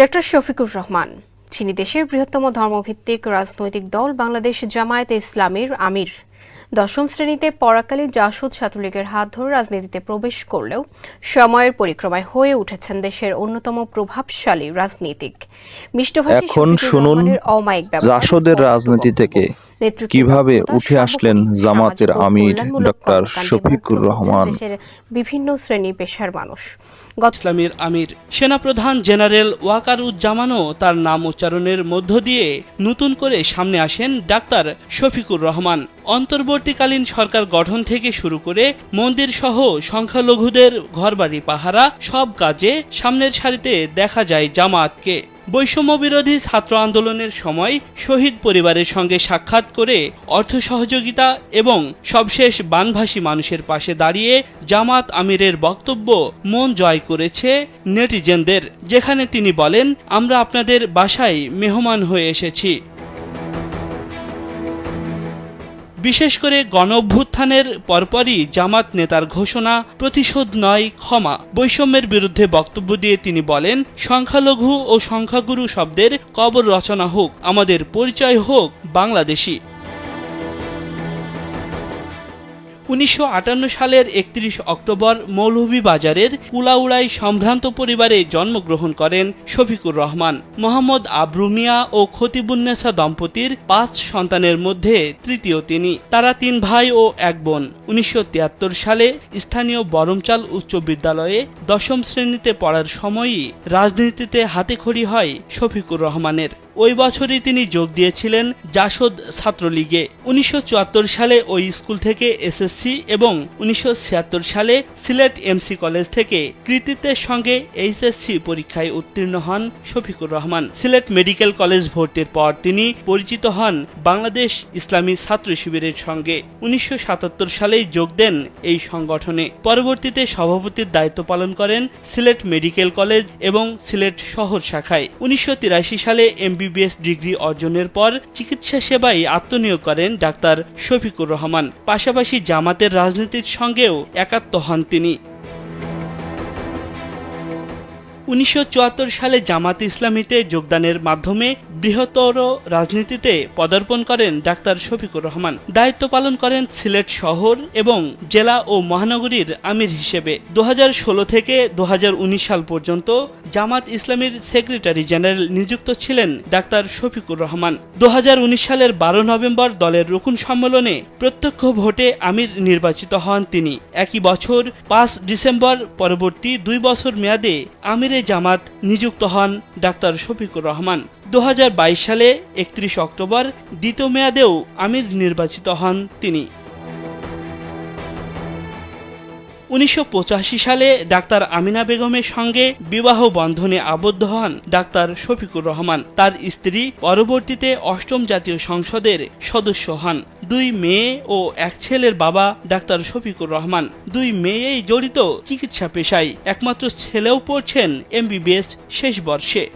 Doctor Shafiqur Rahman. যিনি দেশের বৃহত্তম ধর্মভিত্তিক রাজনৈতিক দল বাংলাদেশ জামায়াতে ইসলামের আমির। দশম শ্রেণীতে পরাকালে জাসুদ ছাত্রলীগের হাত ধরে রাজনীতিতে প্রবেশ করলেও সময়ের পরিক্রমায় হয়ে উঠেছেন দেশের অন্যতম প্রভাবশালী রাজনীতিক। মিষ্টভাষী এখন শুনুন জাসদের রাজনীতি থেকে। কীভাবে উঠে আসলেন জামাতের আমির ডক্টর শফিকুর রহমান। বিভিন্ন শ্রেণি পেশার মানুষ। ইসলামীর আমির সেনাপ্রধান জেনারেল ওয়াকারুজ্জামানও তার নাম উচ্চারণের মধ্য দিয়ে নতুন করে সামনে আসেন ডাক্তার শফিকুর রহমান। অন্তর্বর্তীকালীন সরকার গঠন থেকে শুরু করে মন্দির সহ সংখ্যালঘুদের ঘরবাড়ি পাহারা সব কাজে সামনের সারিতে দেখা যায় জামাতকে। বৈষম্য বিরোধী ছাত্র আন্দোলনের সময় শহীদ পরিবারের সঙ্গে সাক্ষাৎ করে অর্থ সহযোগিতা এবং সবশেষ বানভাসী মানুষের পাশে দাঁড়িয়ে জামাত আমিরের বক্তব্য মন জয় করেছে নেটিজেনদের, যেখানে তিনি বলেন, আমরা আপনাদের বাসায় মেহমান হয়ে এসেছি। বিশেষ করে গণ অভ্যুত্থানের পরপরই জামাত নেতার ঘোষণা প্রতিশোধ নয়, ক্ষমা। বৈষম্যের বিরুদ্ধে বক্তব্য দিয়ে তিনি বলেন, সংখ্যালঘু ও সংখ্যাগুরু শব্দের কবর রচনা হোক, আমাদের পরিচয় হোক বাংলাদেশি। উনিশশো আটান্ন সালের একত্রিশ অক্টোবর মৌলভীবাজারের কুলাউড়ায় সম্ভ্রান্ত পরিবারে জন্মগ্রহণ করেন শফিকুর রহমান। মোহাম্মদ আবরু মিয়া ও খতিবুন্নেসা দম্পতির পাঁচ সন্তানের মধ্যে তৃতীয় তিনি। তারা তিন ভাই ও এক বোন। উনিশশো তিয়াত্তর সালে স্থানীয় বরমচাল উচ্চ বিদ্যালয়ে দশম শ্রেণীতে পড়ার সময়ই রাজনীতিতে হাতেখড়ি হয় শফিকুর রহমানের। ওই বছরই তিনি যোগ দিয়েছিলেন জাসদ ছাত্রলীগে। উনিশশো চুয়াত্তর সালে ওই স্কুল থেকে এসএসসি এবং উনিশশো ছিয়াত্তর সালে সিলেট এমসি কলেজ থেকে কৃতিত্বের সঙ্গে এইচএসসি পরীক্ষায় উত্তীর্ণ হন শফিকুর রহমান। সিলেট মেডিকেল কলেজ ভর্তির পর তিনি পরিচিত হন বাংলাদেশ ইসলামী ছাত্র শিবিরের সঙ্গে। উনিশশো সাতাত্তর সালেই যোগ দেন এই সংগঠনে। পরবর্তীতে সভাপতির দায়িত্ব পালন করেন সিলেট মেডিকেল কলেজ এবং সিলেট শহর শাখায়। উনিশশো তিরাশি সালে এমবিবিএস ডিগ্রি অর্জনের পর চিকিৎসা সেবায় আত্মনিয়োগ করেন ডাক্তার শফিকুর রহমান। পাশাপাশি জামাতের রাজনীতির সঙ্গেও একাত্ম হন তিনি। উনিশশো চুয়াত্তর সালে জামাত ইসলামীতে যোগদানের মাধ্যমে বৃহত্তর রাজনীতিতে পদার্পণ করেন ডাক্তার শফিকুর রহমান। দায়িত্ব পালন করেন সিলেট শহর এবং জেলা ও মহানগরীর আমির হিসেবে। দু হাজার ষোলো থেকে দু হাজার উনিশ সাল পর্যন্ত জামাত ইসলামীর সেক্রেটারি জেনারেল নিযুক্ত ছিলেন ডাক্তার শফিকুর রহমান। দু হাজার উনিশ সালের বারো নভেম্বর দলের রুকুন সম্মেলনে প্রত্যক্ষ ভোটে আমির নির্বাচিত হন তিনি। একই বছর পাঁচ ডিসেম্বর পরবর্তী দুই বছর মেয়াদে আমিরে জামাত নিযুক্ত হন ডাক্তার শফিকুর রহমান। দু হাজার বাইশ সালে একত্রিশ অক্টোবর দ্বিতীয় মেয়াদেও আমির নির্বাচিত হন তিনি। উনিশশো পঁচাশি সালে ডাক্তার আমিনা বেগমের সঙ্গে বিবাহ বন্ধনে আবদ্ধ হন ডাক্তার শফিকুর রহমান। তার স্ত্রী পরবর্তীতে অষ্টম জাতীয় সংসদের সদস্য হন। দুই মেয়ে ও এক ছেলের বাবা, ডাক্তার শফিকুর রহমান। দুই মেয়েই জড়িত চিকিৎসা পেশায়। একমাত্র ছেলেও পড়ছেন এমবিবিএস শেষ বর্ষে।